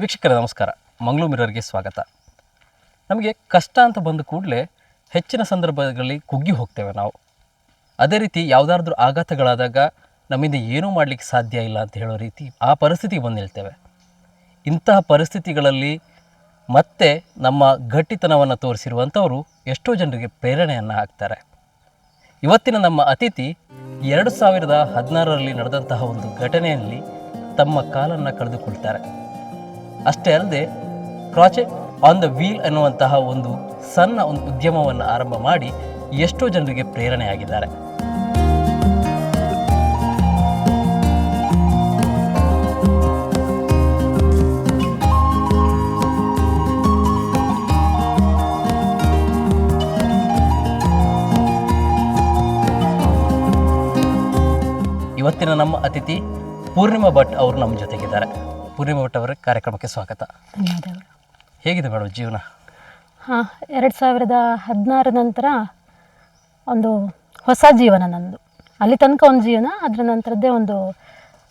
ವೀಕ್ಷಕರೇ ನಮಸ್ಕಾರ. ಮಂಗಳೂರು ಮಿರರ್ಗೆ ಸ್ವಾಗತ. ನಮಗೆ ಕಷ್ಟ ಅಂತ ಬಂದ ಕೂಡಲೇ ಹೆಚ್ಚಿನ ಸಂದರ್ಭಗಳಲ್ಲಿ ಕುಗ್ಗಿ ಹೋಗ್ತೇವೆ ನಾವು. ಅದೇ ರೀತಿ ಯಾವುದಾದ್ರೂ ಆಘಾತಗಳಾದಾಗ ನಮ್ಮಿಂದ ಏನೂ ಮಾಡಲಿಕ್ಕೆ ಸಾಧ್ಯ ಇಲ್ಲ ಅಂತ ಹೇಳೋ ರೀತಿ ಆ ಪರಿಸ್ಥಿತಿಗೆ ಬಂದು ನಿಲ್ತೇವೆ ಇಂತಹ ಪರಿಸ್ಥಿತಿಗಳಲ್ಲಿ ಮತ್ತೆ ನಮ್ಮ ಗಟ್ಟಿತನವನ್ನು ತೋರಿಸಿರುವಂಥವರು ಎಷ್ಟೋ ಜನರಿಗೆ ಪ್ರೇರಣೆಯನ್ನು ಹಾಕ್ತಾರೆ. ಇವತ್ತಿನ ನಮ್ಮ ಅತಿಥಿ ಎರಡು ಸಾವಿರದ ಹದಿನಾರರಲ್ಲಿ ನಡೆದಂತಹ ಒಂದು ಘಟನೆಯಲ್ಲಿ ತಮ್ಮ ಕಾಲನ್ನು ಕಳೆದುಕೊಳ್ತಾರೆ. ಅಷ್ಟೇ ಅಲ್ಲದೆ, ಪ್ರಾಜೆಕ್ಟ್ ಆನ್ ದ ವೀಲ್ ಅನ್ನುವಂತಹ ಒಂದು ಸಣ್ಣ ಒಂದು ಉದ್ಯಮವನ್ನು ಆರಂಭ ಮಾಡಿ ಎಷ್ಟೋ ಜನರಿಗೆ ಪ್ರೇರಣೆಯಾಗಿದ್ದಾರೆ. ಇವತ್ತಿನ ನಮ್ಮ ಅತಿಥಿ ಪೂರ್ಣಿಮಾ ಭಟ್ ಅವರು ನಮ್ಮ ಜೊತೆಗಿದ್ದಾರೆ. ಪೂರ್ಣಿಮಾ ಭಟ್ ಅವರ ಕಾರ್ಯಕ್ರಮಕ್ಕೆ ಸ್ವಾಗತ. ಧನ್ಯವಾದಗಳು. ಹೇಗಿದೆ ಮೇಡಮ್ ಜೀವನ? ಹಾಂ ಎರಡು ಸಾವಿರದ ಹದಿನಾರ ನಂತರ ಒಂದು ಹೊಸ ಜೀವನ ನಂದು. ಅಲ್ಲಿ ತನಕ ಒಂದು ಜೀವನ ಅದರ ನಂತರದ್ದೇ ಒಂದು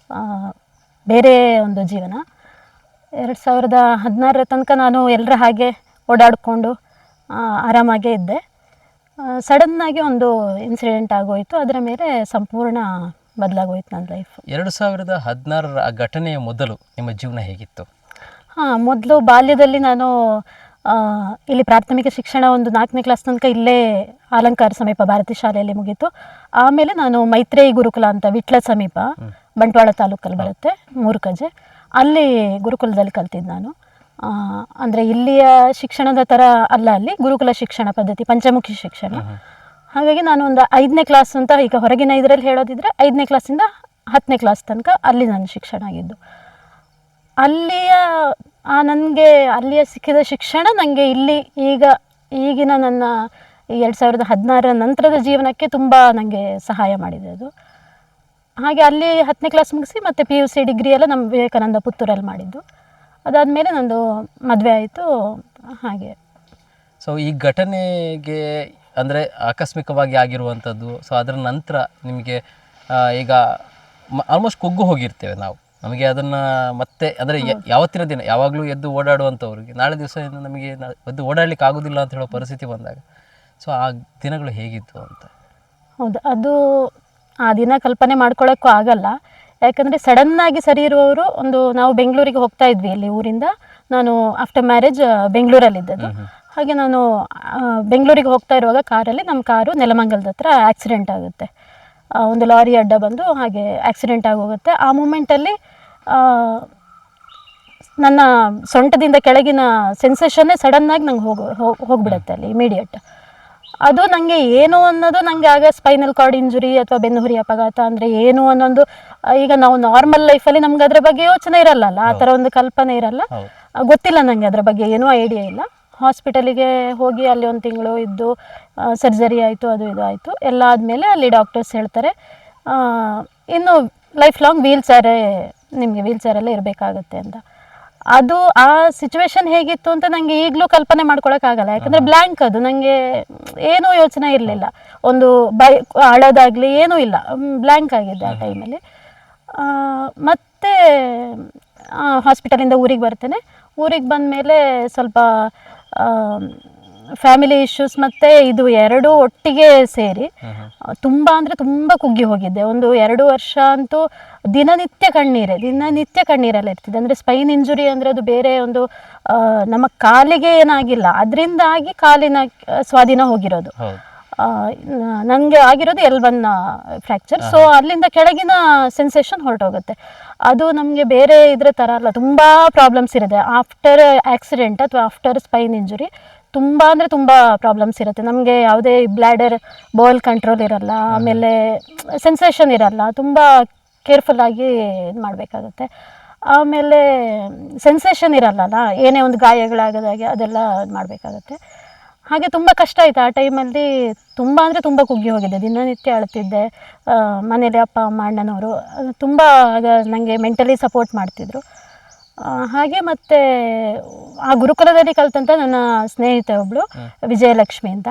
ಆ, ಬೇರೆ ಒಂದು ಜೀವನ. ಎರಡು ಸಾವಿರದ ಹದಿನಾರರ ತನಕ ನಾನು ಎಲ್ಲರ ಹಾಗೆ ಓಡಾಡಿಕೊಂಡು ಆರಾಮಾಗೇ ಇದ್ದೆ. ಸಡನ್ನಾಗಿ ಒಂದು ಇನ್ಸಿಡೆಂಟ್ ಆಗೋಯಿತು. ಅದರ ಮೇಲೆ ಸಂಪೂರ್ಣ ಬದಲಾಗೋಯ್ತು ನನ್ನ ಲೈಫ್ ಎರಡು ಸಾವಿರದ ಹದಿನಾರರ ಆ ಘಟನೆಯ ಮೊದಲು ನಿಮ್ಮ ಜೀವನ ಹೇಗಿತ್ತು? ಹಾಂ ಮೊದಲು ಬಾಲ್ಯದಲ್ಲಿ ನಾನು ಆ, ಇಲ್ಲಿ ಪ್ರಾಥಮಿಕ ಶಿಕ್ಷಣ ಒಂದು ನಾಲ್ಕನೇ ಕ್ಲಾಸ್ ತನಕ ಇಲ್ಲೇ ಅಲಂಕಾರ ಸಮೀಪ ಭಾರತಿ ಶಾಲೆಯಲ್ಲಿ ಮುಗೀತು. ಆಮೇಲೆ ನಾನು ಮೈತ್ರೇಯಿ ಗುರುಕುಲ ಅಂತ ವಿಟ್ಲ ಸಮೀಪ ಬಂಟ್ವಾಳ ತಾಲೂಕಲ್ಲಿ ಬರುತ್ತೆ ಮೂರು ಕಜೆ. ಅಲ್ಲಿ ಗುರುಕುಲದಲ್ಲಿ ಕಲ್ತಿದ್ದು ನಾನು. ಆ, ಅಂದರೆ ಇಲ್ಲಿಯ ಶಿಕ್ಷಣದ ಥರ ಅಲ್ಲ ಅಲ್ಲಿ ಗುರುಕುಲ ಶಿಕ್ಷಣ ಪದ್ಧತಿ ಪಂಚಮುಖಿ ಶಿಕ್ಷಣ. ಹಾಗಾಗಿ ನಾನು ಒಂದು ಐದನೇ ಕ್ಲಾಸ್ ಅಂತ ಈಗ ಹೊರಗಿನ ಇದರಲ್ಲಿ ಹೇಳೋದಿದ್ರೆ ಐದನೇ ಕ್ಲಾಸಿಂದ ಹತ್ತನೇ ಕ್ಲಾಸ್ ತನಕ ಅಲ್ಲಿ ನಾನು ಶಿಕ್ಷಣ ಆಗಿದ್ದು. ಅಲ್ಲಿಯ, ಆ ನನಗೆ ಅಲ್ಲಿಯ ಸಿಕ್ಕಿದ ಶಿಕ್ಷಣ ನನಗೆ ಇಲ್ಲಿ ಈಗ, ಈಗಿನ ನನ್ನ ಎರಡು ಸಾವಿರದ ಹದಿನಾರರ ನಂತರದ ಜೀವನಕ್ಕೆ ತುಂಬ ನನಗೆ ಸಹಾಯ ಮಾಡಿದೆ ಅದು. ಹಾಗೆ ಅಲ್ಲಿ ಹತ್ತನೇ ಕ್ಲಾಸ್ ಮುಗಿಸಿ ಮತ್ತು ಪಿ ಯು ಸಿ ಡಿಗ್ರಿ ಎಲ್ಲ ನಮ್ಮ ವಿವೇಕಾನಂದ ಪುತ್ತೂರಲ್ಲಿ ಮಾಡಿದ್ದು. ಅದಾದಮೇಲೆ ನಂದು ಮದುವೆ ಆಯಿತು, ಹಾಗೆ. ಸೊ ಈ ಘಟನೆಗೆ ಅಂದರೆ ಆಕಸ್ಮಿಕವಾಗಿ ಆಗಿರುವಂಥದ್ದು. ಸೊ ಅದರ ನಂತರ ನಿಮಗೆ ಈಗ ಆಲ್ಮೋಸ್ಟ್ ಕುಗ್ಗು ಹೋಗಿರ್ತೇವೆ ನಾವು. ನಮಗೆ ಅದನ್ನು ಮತ್ತೆ ಅಂದರೆ ಯಾವತ್ತಿನ ದಿನ ಯಾವಾಗಲೂ ಎದ್ದು ಓಡಾಡುವಂಥವ್ರಿಗೆ ನಾಳೆ ದಿವಸ ನಮಗೆ ಎದ್ದು ಓಡಾಡಲಿಕ್ಕೆ ಆಗೋದಿಲ್ಲ ಅಂತ ಹೇಳೋ ಪರಿಸ್ಥಿತಿ ಬಂದಾಗ. ಸೊ ಆ ದಿನಗಳು ಹೇಗಿತ್ತು ಅಂತ. ಹೌದು ಅದು ಆ ದಿನ ಕಲ್ಪನೆ ಮಾಡ್ಕೊಳ್ಳೋಕ್ಕೂ ಆಗಲ್ಲ. ಯಾಕಂದರೆ ಸಡನ್ನಾಗಿ ಸರಿ ಇರುವವರು ಒಂದು ನಾವು ಬೆಂಗಳೂರಿಗೆ ಹೋಗ್ತಾ ಇದ್ವಿ ಇಲ್ಲಿ ಊರಿಂದ. ನಾನು ಆಫ್ಟರ್ ಮ್ಯಾರೇಜ್ ಬೆಂಗಳೂರಲ್ಲಿದ್ದದ್ದು. ಹಾಗೆ ನಾನು ಬೆಂಗಳೂರಿಗೆ ಹೋಗ್ತಾ ಇರುವಾಗ ಕಾರಲ್ಲಿ ನಮ್ಮ ಕಾರು ನೆಲಮಂಗಲದ ಹತ್ರ ಆಕ್ಸಿಡೆಂಟ್ ಆಗುತ್ತೆ. ಒಂದು ಲಾರಿ ಅಡ್ಡ ಬಂದು ಹಾಗೆ ಆಕ್ಸಿಡೆಂಟ್ ಆಗೋಗುತ್ತೆ. ಆ ಮೂಮೆಂಟಲ್ಲಿ ನನ್ನ ಸೊಂಟದಿಂದ ಕೆಳಗಿನ ಸೆನ್ಸೇಷನ್ನೇ ಸಡನ್ನಾಗಿ ನಂಗೆ ಹೋಗ ಹೋಗಿಬಿಡುತ್ತೆ ಅಲ್ಲಿ ಇಮಿಡಿಯೇಟ್ ಅದು ನನಗೆ ಏನು ಅನ್ನೋದು ನನಗೆ ಆಗ ಸ್ಪೈನಲ್ ಕಾರ್ಡ್ ಇಂಜುರಿ ಅಥವಾ ಬೆನ್ನುಹುರಿ ಅಪಘಾತ ಅಂದರೆ ಏನು ಅನ್ನೊಂದು ಈಗ ನಾವು ನಾರ್ಮಲ್ ಲೈಫಲ್ಲಿ ನಮ್ಗೆ ಅದರ ಬಗ್ಗೆ ಯೋಚನೆ ಇರಲ್ಲಲ್ಲ ಆ ಥರ ಒಂದು ಕಲ್ಪನೆ ಇರಲ್ಲ? ಗೊತ್ತಿಲ್ಲ ನನಗೆ ಅದ್ರ ಬಗ್ಗೆ ಏನೂ ಐಡಿಯಾ ಇಲ್ಲ. ಹಾಸ್ಪಿಟಲಿಗೆ ಹೋಗಿ ಅಲ್ಲಿ ಒಂದು ತಿಂಗಳು ಇದ್ದು ಸರ್ಜರಿ ಆಯಿತು ಅದು ಇದು ಆಯಿತು. ಎಲ್ಲ ಆದಮೇಲೆ ಅಲ್ಲಿ ಡಾಕ್ಟರ್ಸ್ ಹೇಳ್ತಾರೆ ಇನ್ನು ಲೈಫ್ ಲಾಂಗ್ ವೀಲ್ ಚೇರೇ ನಿಮಗೆ ವೀಲ್ ಚೇರಲ್ಲೇ ಇರಬೇಕಾಗತ್ತೆ ಅಂತ. ಅದು ಆ ಸಿಚುವೇಶನ್ ಹೇಗಿತ್ತು ಅಂತ ನನಗೆ ಈಗಲೂ ಕಲ್ಪನೆ ಮಾಡ್ಕೊಳಕ್ಕಾಗಲ್ಲ ಯಾಕಂದರೆ ಬ್ಲ್ಯಾಂಕ್ ಅದು ನನಗೆ ಏನೂ ಯೋಚನೆ ಇರಲಿಲ್ಲ. ಒಂದು ಬೈ ಅಳೋದಾಗಲಿ ಏನೂ ಇಲ್ಲ. ಬ್ಲ್ಯಾಂಕ್ ಆಗಿದ್ದೆ ಆ ಟೈಮಲ್ಲಿ. ಮತ್ತು ಹಾಸ್ಪಿಟಲಿಂದ ಊರಿಗೆ ಬರ್ತೇನೆ. ಊರಿಗೆ ಬಂದ ಮೇಲೆ ಸ್ವಲ್ಪ ಫ್ಯಾಮಿಲಿ ಇಶ್ಯೂಸ್ ಮತ್ತೆ ಇದು ಎರಡು ಒಟ್ಟಿಗೆ ಸೇರಿ ತುಂಬ ಅಂದರೆ ತುಂಬ ಕುಗ್ಗಿ ಹೋಗಿದ್ದೆ ಒಂದು ಎರಡು ವರ್ಷ ಅಂತೂ ದಿನನಿತ್ಯ ಕಣ್ಣೀರೇ ದಿನನಿತ್ಯ ಕಣ್ಣೀರಲ್ಲಿ ಇರ್ತಿದ್ದೆ ಅಂದರೆ ಸ್ಪೈನ್ ಇಂಜುರಿ ಅಂದರೆ ಅದು ಬೇರೆ ಒಂದು ನಮ್ಮ ಕಾಲಿಗೆ ಏನಾಗಿಲ್ಲ. ಅದರಿಂದಾಗಿ ಕಾಲಿನ ಸ್ವಾಧೀನ ಹೋಗಿರೋದು. ನನಗೆ ಆಗಿರೋದು ಎಲ್ ಒನ್ ಫ್ರ್ಯಾಕ್ಚರ್ ಸೊ ಅಲ್ಲಿಂದ ಕೆಳಗಿನ ಸೆನ್ಸೇಷನ್ ಹೊರಟೋಗುತ್ತೆ. ಅದು ನಮಗೆ ಬೇರೆ ಇದ್ರ ಥರ ಅಲ್ಲ ತುಂಬ ಪ್ರಾಬ್ಲಮ್ಸ್ ಇರುತ್ತೆ. ಆಫ್ಟರ್ ಆಕ್ಸಿಡೆಂಟ್ ಅಥವಾ ಆಫ್ಟರ್ ಸ್ಪೈನ್ ಇಂಜುರಿ ತುಂಬ ಅಂದರೆ ತುಂಬ ಪ್ರಾಬ್ಲಮ್ಸ್ ಇರುತ್ತೆ. ನಮಗೆ ಯಾವುದೇ ಬ್ಲ್ಯಾಡರ್ ಬೋಲ್ ಕಂಟ್ರೋಲ್ ಇರಲ್ಲ ಆಮೇಲೆ ಸೆನ್ಸೇಷನ್ ಇರಲ್ಲ ತುಂಬ ಕೇರ್ಫುಲ್ಲಾಗಿ ಇದು ಮಾಡಬೇಕಾಗುತ್ತೆ. ಆಮೇಲೆ ಸೆನ್ಸೇಷನ್ ಇರಲ್ಲಲ್ಲ ಏನೇ ಒಂದು ಗಾಯಗಳಾಗದಾಗೆ ಅದೆಲ್ಲ ಮಾಡಬೇಕಾಗತ್ತೆ. ಹಾಗೆ ತುಂಬ ಕಷ್ಟ ಆಯಿತು ಆ ಟೈಮಲ್ಲಿ ತುಂಬ ಅಂದರೆ ತುಂಬ ಕುಗ್ಗಿ ಹೋಗಿದ್ದೆ. ದಿನನಿತ್ಯ ಅಳ್ತಿದ್ದೆ. ಮನೇಲಿ ಅಪ್ಪ ಅಮ್ಮ ಅಣ್ಣನವರು ತುಂಬ ಆಗ ನನಗೆ ಮೆಂಟಲಿ ಸಪೋರ್ಟ್ ಮಾಡ್ತಿದ್ರು. ಹಾಗೆ ಮತ್ತೆ ಆ ಗುರುಕುಲದಲ್ಲಿ ಕಲ್ತಂತ ನನ್ನ ಸ್ನೇಹಿತೆ ಒಬ್ಬಳು ವಿಜಯಲಕ್ಷ್ಮಿ ಅಂತ.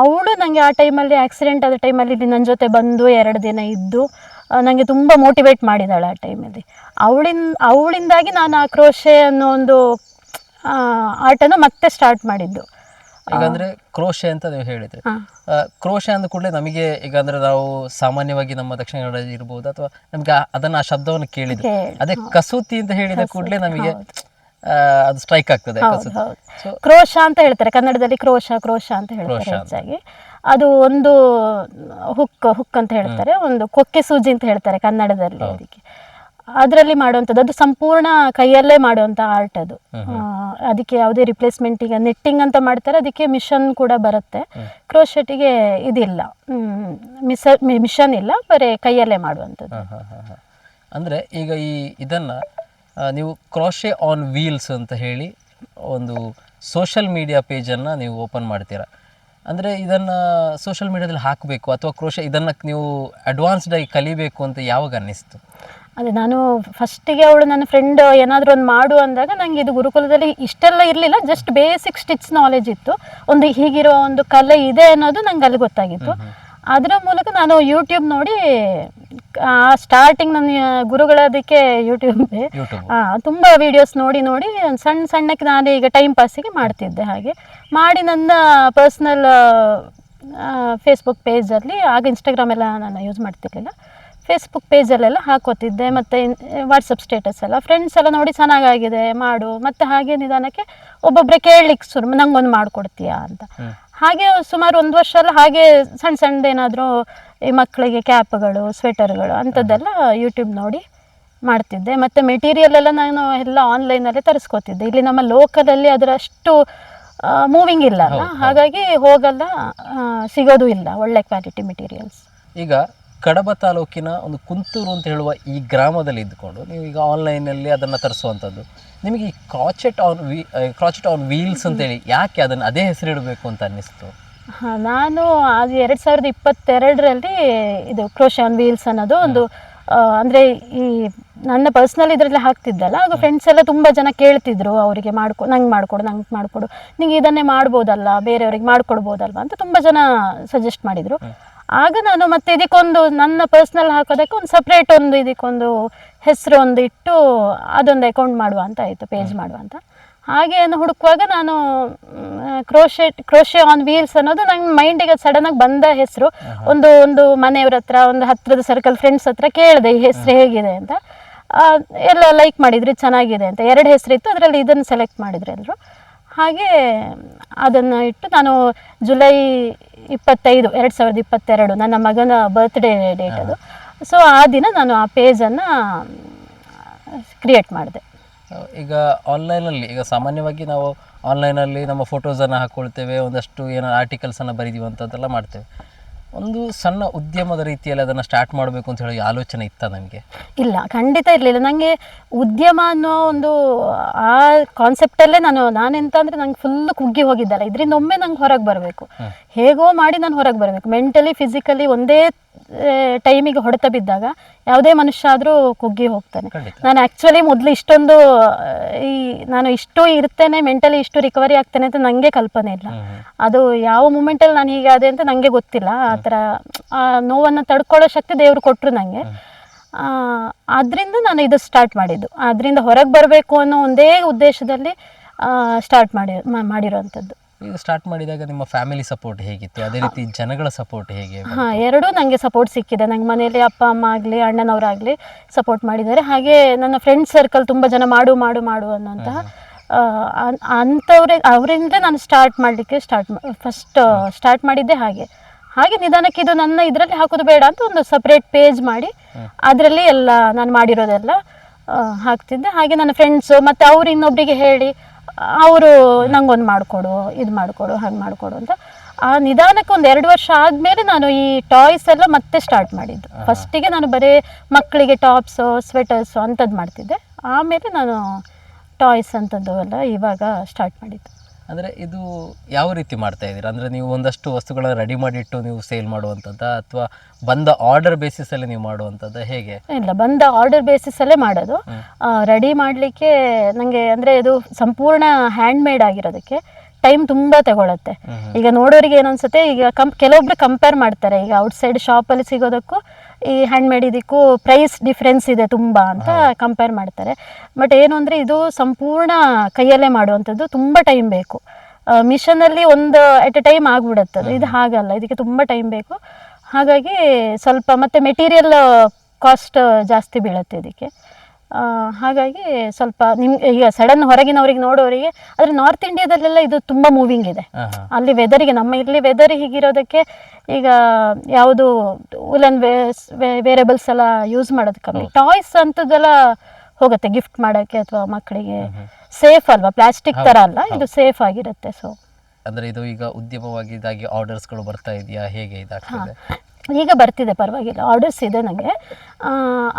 ಅವಳು ನನಗೆ ಆ ಟೈಮಲ್ಲಿ ಆಕ್ಸಿಡೆಂಟ್ ಆದ ಟೈಮಲ್ಲಿ ನನ್ನ ಜೊತೆ ಬಂದು ಎರಡು ದಿನ ಇದ್ದು ನನಗೆ ತುಂಬ ಮೋಟಿವೇಟ್ ಮಾಡಿದಾಳೆ ಆ ಟೈಮಲ್ಲಿ ಅವಳಿಂದ ಅವಳಿಂದಾಗಿ ನಾನು ಆ ಕ್ರೋಶೆ ಅನ್ನೋ ಒಂದು ಆಟನ ಮತ್ತೆ ಸ್ಟಾರ್ಟ್ ಮಾಡಿದ್ದು. ಈಗ ಅಂದ್ರೆ ಕ್ರೋಶೆ ಅಂತ ನೀವು ಹೇಳಿದ್ರೆ. ಕ್ರೋಶ ಅಂದ ಕೂಡಲೇ ನಮಗೆ ಈಗ ಅಂದ್ರೆ ನಾವು ಸಾಮಾನ್ಯವಾಗಿ ನಮ್ಮ ದಕ್ಷಿಣ ಕನ್ನಡ ಇರ್ಬೋದು ಅಥವಾ ನಮ್ಗೆ ಅದನ್ನ ಆ ಶಬ್ದವನ್ನು ಕೇಳಿದ್ರೆ ಅದೇ ಕಸೂತಿ ಅಂತ ಹೇಳಿದ ಕೂಡಲೇ ನಮಗೆ ಅದು ಸ್ಟ್ರೈಕ್ ಆಗ್ತದೆ ಕ್ರೋಶ ಅಂತ ಹೇಳ್ತಾರೆ. ಕನ್ನಡದಲ್ಲಿ ಕ್ರೋಶ ಕ್ರೋಶ ಅಂತ ಹೇಳ್ತಾರೆ ಹೆಚ್ಚಾಗಿ. ಅದು ಒಂದು ಹುಕ್ ಹುಕ್ ಅಂತ ಹೇಳ್ತಾರೆ. ಒಂದು ಕೊಕ್ಕೆ ಸೂಜಿ ಅಂತ ಹೇಳ್ತಾರೆ ಕನ್ನಡದಲ್ಲಿ ಅದಕ್ಕೆ. ಅದರಲ್ಲಿ ಮಾಡುವಂಥದ್ದು ಅದು ಸಂಪೂರ್ಣ ಕೈಯಲ್ಲೇ ಮಾಡುವಂಥ ಆರ್ಟ್ ಅದು. ಅದಕ್ಕೆ ಯಾವುದೇ ರಿಪ್ಲೇಸ್ಮೆಂಟ್ ಈಗ ನೆಟ್ಟಿಂಗ್ ಅಂತ ಮಾಡ್ತಾರೆ ಅದಕ್ಕೆ ಮಿಷನ್ ಕೂಡ ಬರುತ್ತೆ. ಕ್ರೋಶೆಟಿಗೆ ಇದಿಲ್ಲ. ಮಿಸ ಮಿಷನ್ ಇಲ್ಲ ಬರೀ ಕೈಯಲ್ಲೇ ಮಾಡುವಂಥದ್ದು. ಅಂದ್ರೆ ಈಗ ಈ ಇದನ್ನು ನೀವು ಕ್ರೋಶೆ ಆನ್ ವೀಲ್ಸ್ ಅಂತ ಹೇಳಿ ಒಂದು ಸೋಷಲ್ ಮೀಡಿಯಾ ಪೇಜನ್ನು ನೀವು ಓಪನ್ ಮಾಡ್ತೀರಾ. ಅಂದರೆ ಇದನ್ನು ಸೋಷಲ್ ಮೀಡಿಯಾದಲ್ಲಿ ಹಾಕಬೇಕು ಅಥವಾ ಕ್ರೋಶ ಇದನ್ನು ನೀವು ಅಡ್ವಾನ್ಸ್ಡ್ ಆಗಿ ಕಲಿಬೇಕು ಅಂತ ಯಾವಾಗ ಅನ್ನಿಸ್ತು? ಅದೇ ನಾನು ಫಸ್ಟಿಗೆ ಅವಳು ನನ್ನ ಫ್ರೆಂಡ್ ಏನಾದರೂ ಒಂದು ಮಾಡು ಅಂದಾಗ ನನಗೆ ಇದು ಗುರುಕುಲದಲ್ಲಿ ಇಷ್ಟೆಲ್ಲ ಇರಲಿಲ್ಲ ಜಸ್ಟ್ ಬೇಸಿಕ್ ಸ್ಟಿಚ್ ನಾಲೆಜ್ ಇತ್ತು. ಒಂದು ಹೀಗಿರೋ ಒಂದು ಕಲೆ ಇದೆ ಅನ್ನೋದು ನಂಗೆ ಅಲ್ಲಿ ಗೊತ್ತಾಗಿತ್ತು. ಅದರ ಮೂಲಕ ನಾನು ಯೂಟ್ಯೂಬ್ ನೋಡಿ ಆ ಸ್ಟಾರ್ಟಿಂಗ್ ನನ್ನ ಗುರುಗಳದಕ್ಕೆ ಯೂಟ್ಯೂಬ್ ತುಂಬ ವಿಡಿಯೋಸ್ ನೋಡಿ ನೋಡಿ ಸಣ್ಣ ಸಣ್ಣಕ್ಕೆ ನಾನು ಈಗ ಟೈಮ್ ಪಾಸಿಗೆ ಮಾಡ್ತಿದ್ದೆ ಹಾಗೆ. ಮಾಡಿ ನನ್ನ ಪರ್ಸ್ನಲ್ ಫೇಸ್ಬುಕ್ ಪೇಜಲ್ಲಿ ಆಗ ಇನ್ಸ್ಟಾಗ್ರಾಮ್ ಎಲ್ಲ ನಾನು ಯೂಸ್ ಮಾಡ್ತಿರ್ಲಿಲ್ಲ. ಫೇಸ್ಬುಕ್ ಪೇಜಲ್ಲೆಲ್ಲ ಹಾಕೋತಿದ್ದೆ ಮತ್ತು ವಾಟ್ಸಪ್ ಸ್ಟೇಟಸ್ ಎಲ್ಲ. ಫ್ರೆಂಡ್ಸ್ ಎಲ್ಲ ನೋಡಿ ಚೆನ್ನಾಗಾಗಿದೆ ಮಾಡು. ಮತ್ತು ಹಾಗೆ ನಿಧಾನಕ್ಕೆ ಒಬ್ಬೊಬ್ಬರೇ ಕೇಳಲಿಕ್ಕೆ ಶುರು ನಂಗೊಂದು ಮಾಡಿಕೊಡ್ತೀಯಾ? ಅಂತ. ಹಾಗೆ ಸುಮಾರು ಒಂದು ವರ್ಷ ಎಲ್ಲ ಹಾಗೆ ಸಣ್ಣ ಸಣ್ಣದೇನಾದರೂ ಈ ಮಕ್ಕಳಿಗೆ ಕ್ಯಾಪ್ಗಳು ಸ್ವೆಟರ್ಗಳು ಅಂಥದ್ದೆಲ್ಲ ಯೂಟ್ಯೂಬ್ ನೋಡಿ ಮಾಡ್ತಿದ್ದೆ. ಮತ್ತು ಮೆಟೀರಿಯಲ್ ಎಲ್ಲ ನಾನು ಎಲ್ಲ ಆನ್ಲೈನಲ್ಲೇ ತರಿಸ್ಕೊತಿದ್ದೆ. ಇಲ್ಲಿ ನಮ್ಮ ಲೋಕಲಲ್ಲಿ ಅದರಷ್ಟು ಮೂವಿಂಗ್ ಇಲ್ಲ ಹಾಗಾಗಿ ಹೋಗಲ್ಲ ಸಿಗೋದು ಇಲ್ಲ ಒಳ್ಳೆ ಕ್ವಾಲಿಟಿ ಮೆಟೀರಿಯಲ್ಸ್ ಈಗ ಕಡಬ ತಾಲೂಕಿನ ಒಂದು ಕುಂತೂರು ಅಂತ ಹೇಳುವ ಈ ಗ್ರಾಮದಲ್ಲಿ ಇದ್ದುಕೊಂಡು ನೀವು ಈಗ ಆನ್ಲೈನಲ್ಲಿ ಅದನ್ನು ತರಿಸುವಂಥದ್ದು. ನಿಮಗೆ ಈ ಕ್ರಾಚೆಟ್ ಆನ್ ವೀ ಕ್ರಾಚೆಟ್ ಆನ್ ವೀಲ್ಸ್ ಅಂತೇಳಿ ಯಾಕೆ ಅದನ್ನು ಅದೇ ಹೆಸರಿಡಬೇಕು ಅಂತ ಅನ್ನಿಸ್ತು? ಹಾಂ ನಾನು ಅದು ಎರಡು ಸಾವಿರದ ಇಪ್ಪತ್ತೆರಡರಲ್ಲಿ ಇದು ಕ್ರೋಶ್ ಆನ್ ವೀಲ್ಸ್ ಅನ್ನೋದು ಒಂದು ಅಂದರೆ ಈ ನನ್ನ ಪರ್ಸ್ನಲ್ ಇದರಲ್ಲಿ ಹಾಕ್ತಿದ್ದಲ್ಲ ಆಗ ಫ್ರೆಂಡ್ಸ್ ಎಲ್ಲ ತುಂಬ ಜನ ಕೇಳ್ತಿದ್ರು ಅವರಿಗೆ ಮಾಡ್ಕೊ ನಂಗೆ ಮಾಡಿಕೊಡು ನಂಗೆ ಮಾಡಿಕೊಡು ನಿಂಗೆ ಇದನ್ನೇ ಮಾಡ್ಬೋದಲ್ಲ ಬೇರೆಯವ್ರಿಗೆ ಮಾಡ್ಕೊಡ್ಬೋದಲ್ವ ಅಂತ ತುಂಬ ಜನ ಸಜೆಸ್ಟ್ ಮಾಡಿದರು. ಆಗ ನಾನು ಮತ್ತೆ ಇದಕ್ಕೊಂದು ನನ್ನ ಪರ್ಸ್ನಲ್ ಹಾಕೋದಕ್ಕೆ ಒಂದು ಸಪ್ರೇಟ್ ಒಂದು ಇದಕ್ಕೊಂದು ಹೆಸರು ಒಂದು ಇಟ್ಟು ಅದೊಂದು ಅಕೌಂಟ್ ಮಾಡುವ ಅಂತ ಆಯಿತು ಪೇಜ್ ಮಾಡುವ ಅಂತ. ಹಾಗೆ ಹುಡುಕುವಾಗ ನಾನು ಕ್ರೋಶೆ ಕ್ರೋಶೆ ಆನ್ ವೀಲ್ಸ್ ಅನ್ನೋದು ನಂಗೆ ಮೈಂಡಿಗೆ ಸಡನ್ನಾಗಿ ಬಂದ ಹೆಸರು. ಒಂದು ಒಂದು ಮನೆಯವ್ರ ಹತ್ರ ಒಂದು ಹತ್ರದ ಸರ್ಕಲ್ ಫ್ರೆಂಡ್ಸ್ ಹತ್ರ ಕೇಳಿದೆ ಈ ಹೆಸರು ಹೇಗಿದೆ ಅಂತ. ಎಲ್ಲ ಲೈಕ್ ಮಾಡಿದ್ರಿ ಚೆನ್ನಾಗಿದೆ ಅಂತ. ಎರಡು ಹೆಸರಿತ್ತು ಅದರಲ್ಲಿ ಇದನ್ನು ಸೆಲೆಕ್ಟ್ ಮಾಡಿದ್ರು ಎಲ್ಲರೂ ಹಾಗೆ ಅದನ್ನು ಇಟ್ಟು ನಾನು ಜುಲೈ ಇಪ್ಪತ್ತೈದು ಎರಡು ಸಾವಿರದ ಇಪ್ಪತ್ತೆರಡು ನನ್ನ ಮಗನ ಬರ್ತ್ಡೇ ಡೇಟ್ ಅದು. ಸೊ ಆ ದಿನ ನಾನು ಆ ಪೇಜನ್ನು ಕ್ರಿಯೇಟ್ ಮಾಡಿದೆ. ಈಗ ಆನ್ಲೈನಲ್ಲಿ ಈಗ ಸಾಮಾನ್ಯವಾಗಿ ನಾವು ಆನ್ಲೈನಲ್ಲಿ ನಮ್ಮ ಫೋಟೋಸನ್ನು ಹಾಕ್ಕೊಳ್ತೇವೆ ಒಂದಷ್ಟು ಏನೋ ಆರ್ಟಿಕಲ್ಸನ್ನು ಬರೀತೀವಿ ಅಂಥದ್ದೆಲ್ಲ ಮಾಡ್ತೇವೆ. ಒಂದು ಸಣ್ಣ ಉದ್ಯಮದ ರೀತಿಯಲ್ಲಿ ಅದನ್ನು ಸ್ಟಾರ್ಟ್ ಮಾಡಬೇಕು ಅಂತ ಹೇಳಿ ಆಲೋಚನೆ ಇತ್ತ ನನಗೆ ಇಲ್ಲ ಖಂಡಿತ ಇರಲಿಲ್ಲ. ನನಗೆ ಉದ್ಯಮ ಅನ್ನೋ ಒಂದು ಆ ಕಾನ್ಸೆಪ್ಟಲ್ಲೇ ನಾನು ನಾನೆಂತ ಅಂದರೆ ನಂಗೆ ಫುಲ್ ಕುಗ್ಗಿ ಹೋಗಿದ್ದಲ್ಲ. ಇದರಿಂದ ಒಮ್ಮೆ ನಂಗೆ ಹೊರಗೆ ಬರಬೇಕು. ಹೇಗೋ ಮಾಡಿ ನಾನು ಹೊರಗೆ ಬರಬೇಕು. ಮೆಂಟಲಿ ಫಿಸಿಕಲಿ ಒಂದೇ ಟೈಮಿಗೆ ಹೊಡೆತ ಬಿದ್ದಾಗ ಯಾವುದೇ ಮನುಷ್ಯ ಆದರೂ ಕುಗ್ಗಿ ಹೋಗ್ತಾನೆ. ನಾನು ಆ್ಯಕ್ಚುಲಿ ಮೊದಲು ಇಷ್ಟೊಂದು ಈ ನಾನು ಇಷ್ಟು ಇರ್ತೇನೆ ಮೆಂಟಲಿ ಇಷ್ಟು ರಿಕವರಿ ಆಗ್ತೇನೆ ಅಂತ ನನಗೆ ಕಲ್ಪನೆ ಇಲ್ಲ. ಅದು ಯಾವ ಮೂಮೆಂಟಲ್ಲಿ ನಾನು ಹೀಗಾದೆ ಅಂತ ನನಗೆ ಗೊತ್ತಿಲ್ಲ. ಆ ಥರ ಆ ನೋವನ್ನು ತಡ್ಕೊಳ್ಳೋ ಶಕ್ತಿ ದೇವರು ಕೊಟ್ಟರು ನನಗೆ ಅದರಿಂದ ನಾನು ಇದು ಸ್ಟಾರ್ಟ್ ಮಾಡಿದ್ದು. ಅದರಿಂದ ಹೊರಗೆ ಬರಬೇಕು ಅನ್ನೋ ಒಂದೇ ಉದ್ದೇಶದಲ್ಲಿ ಸ್ಟಾರ್ಟ್ ಮಾಡಿ ಮಾಡಿರೋವಂಥದ್ದು. ಈಗ ಸ್ಟಾರ್ಟ್ ಮಾಡಿದಾಗ ನಿಮ್ಮ ಫ್ಯಾಮಿಲಿ ಸಪೋರ್ಟ್ ಹೇಗಿತ್ತು? ಅದೇ ರೀತಿ ಜನಗಳ ಸಪೋರ್ಟ್ ಹೇಗೆ? ಹಾಂ ಎರಡೂ ನನಗೆ ಸಪೋರ್ಟ್ ಸಿಕ್ಕಿದೆ. ನಂಗೆ ಮನೆಯಲ್ಲಿ ಅಪ್ಪ ಅಮ್ಮ ಆಗಲಿ ಅಣ್ಣನವರಾಗಲಿ ಸಪೋರ್ಟ್ ಮಾಡಿದ್ದಾರೆ. ಹಾಗೆ ನನ್ನ ಫ್ರೆಂಡ್ ಸರ್ಕಲ್ ತುಂಬ ಜನ ಮಾಡು ಮಾಡು ಮಾಡು ಅನ್ನೋಂತಹ ಅಂಥವ್ರೆ ಅವರಿಂದ ನಾನು ಸ್ಟಾರ್ಟ್ ಮಾಡಲಿಕ್ಕೆ ಸ್ಟಾರ್ಟ್ ಫಸ್ಟ್ ಸ್ಟಾರ್ಟ್ ಮಾಡಿದ್ದೆ ಹಾಗೆ. ಹಾಗೆ ನಿಧಾನಕ್ಕೆ ಇದು ನನ್ನ ಇದರಲ್ಲಿ ಹಾಕೋದು ಬೇಡ ಅಂತ ಒಂದು ಸಪ್ರೇಟ್ ಪೇಜ್ ಮಾಡಿ ಅದರಲ್ಲಿ ಎಲ್ಲ ನಾನು ಮಾಡಿರೋದೆಲ್ಲ ಹಾಕ್ತಿದ್ದೆ. ಹಾಗೆ ನನ್ನ ಫ್ರೆಂಡ್ಸು ಮತ್ತು ಅವ್ರು ಇನ್ನೊಬ್ಬರಿಗೆ ಹೇಳಿ ಅವರು ನಂಗೊಂದು ಮಾಡಿಕೊಡು ಇದು ಮಾಡಿಕೊಡು ಹಾಗೆ ಮಾಡಿಕೊಡು ಅಂತ. ಆ ನಿಧಾನಕ್ಕೆ ಒಂದು ಎರಡು ವರ್ಷ ಆದಮೇಲೆ ನಾನು ಈ ಟಾಯ್ಸ್ ಎಲ್ಲ ಮತ್ತೆ ಸ್ಟಾರ್ಟ್ ಮಾಡಿದ್ದು. ಫಸ್ಟಿಗೆ ನಾನು ಬರೀ ಮಕ್ಕಳಿಗೆ ಟಾಪ್ಸು ಸ್ವೆಟರ್ಸು ಅಂಥದ್ದು ಮಾಡ್ತಿದ್ದೆ. ಆಮೇಲೆ ನಾನು ಟಾಯ್ಸ್ ಅಂಥದ್ದು ಎಲ್ಲ ಇವಾಗ ಸ್ಟಾರ್ಟ್ ಮಾಡಿದ್ದು. ಅಂದರೆ ಇದು ಯಾವ ರೀತಿ ಮಾಡ್ತಾ ಇದ್ದೀರಾ? ಅಂದರೆ ನೀವು ಒಂದಷ್ಟು ವಸ್ತುಗಳನ್ನ ರೆಡಿ ಮಾಡಿಟ್ಟು ನೀವು ಸೇಲ್ ಮಾಡುವಂಥದ್ದ? ಅಥವಾ ಬಂದ ಆರ್ಡರ್ ಬೇಸಿಸಲ್ಲಿ ನೀವು ಮಾಡುವಂಥದ್ದು? ಹೇಗೆ? ಇಲ್ಲ ಬಂದ ಆರ್ಡರ್ ಬೇಸಿಸಲ್ಲೇ ಮಾಡೋದು. ರೆಡಿ ಮಾಡಲಿಕ್ಕೆ ನನಗೆ ಅಂದರೆ ಇದು ಸಂಪೂರ್ಣ ಹ್ಯಾಂಡ್ ಮೇಡ್ ಆಗಿರೋದಕ್ಕೆ ಟೈಮ್ ತುಂಬ ತಗೊಳುತ್ತೆ. ಈಗ ನೋಡೋರಿಗೆ ಏನನ್ಸುತ್ತೆ? ಈಗ ಕಂ ಕೆಲವೊಬ್ರು ಕಂಪೇರ್ ಮಾಡ್ತಾರೆ. ಈಗ ಔಟ್ಸೈಡ್ ಶಾಪಲ್ಲಿ ಸಿಗೋದಕ್ಕೂ ಈ ಹ್ಯಾಂಡ್ಮೇಡ್ ಇದಕ್ಕೂ ಪ್ರೈಸ್ ಡಿಫ್ರೆನ್ಸ್ ಇದೆ ತುಂಬ ಅಂತ ಕಂಪೇರ್ ಮಾಡ್ತಾರೆ. ಬಟ್ ಏನು ಅಂದರೆ ಇದು ಸಂಪೂರ್ಣ ಕೈಯಲ್ಲೇ ಮಾಡುವಂಥದ್ದು ತುಂಬ ಟೈಮ್ ಬೇಕು. ಮಿಷನಲ್ಲಿ ಒಂದು ಎಟ್ ಎ ಟೈಮ್ ಆಗ್ಬಿಡುತ್ತೆ ಇದು ಹಾಗಲ್ಲ ಇದಕ್ಕೆ ತುಂಬ ಟೈಮ್ ಬೇಕು. ಹಾಗಾಗಿ ಸ್ವಲ್ಪ ಮತ್ತು ಮೆಟೀರಿಯಲ್ ಕಾಸ್ಟ್ ಜಾಸ್ತಿ ಬೀಳುತ್ತೆ ಇದಕ್ಕೆ. ಹಾಗಾಗಿ ಸ್ವಲ್ಪ ನಿಮ್ಗೆ ಈಗ ಸಡನ್ ಹೊರಗಿನವರಿಗೆ ನೋಡೋರಿಗೆ ಆದರೆ ನಾರ್ತ್ ಇಂಡಿಯಾದಲ್ಲೆಲ್ಲ ಇದು ತುಂಬ ಮೂವಿಂಗ್ ಇದೆ. ಅಲ್ಲಿ ವೆದರಿಗೆ ನಮ್ಮ ಇಲ್ಲಿ ವೆದರ್ ಹೀಗಿರೋದಕ್ಕೆ ಈಗ ಯಾವುದು ಉಲನ್ ವೇರಿಯಬಲ್ಸ್ ಎಲ್ಲ ಯೂಸ್ ಮಾಡೋದು ಕಮ್ಮಿ. ಟಾಯ್ಸ್ ಅಂಥದ್ದೆಲ್ಲ ಹೋಗುತ್ತೆ ಗಿಫ್ಟ್ ಮಾಡೋಕ್ಕೆ ಅಥವಾ ಮಕ್ಕಳಿಗೆ. ಸೇಫ್ ಅಲ್ವಾ? ಪ್ಲಾಸ್ಟಿಕ್ ಥರ ಅಲ್ಲ? ಇದು ಸೇಫ್ ಆಗಿರುತ್ತೆ ಸೊ ಅಂದ್ರೆ ಇದು ಈಗ ಉದ್ಯಮವಾಗಿ ಇದಾಗಿ ಆರ್ಡರ್ಸ್ಗಳು ಬರ್ತಾ ಇದೆಯಾ? ಹೇಗೆ ಇದಾಗ್ತದೆ? ಈಗ ಬರ್ತಿದೆ ಪರವಾಗಿಲ್ಲ. ಆರ್ಡರ್ಸ್ ಇದೆ ನನಗೆ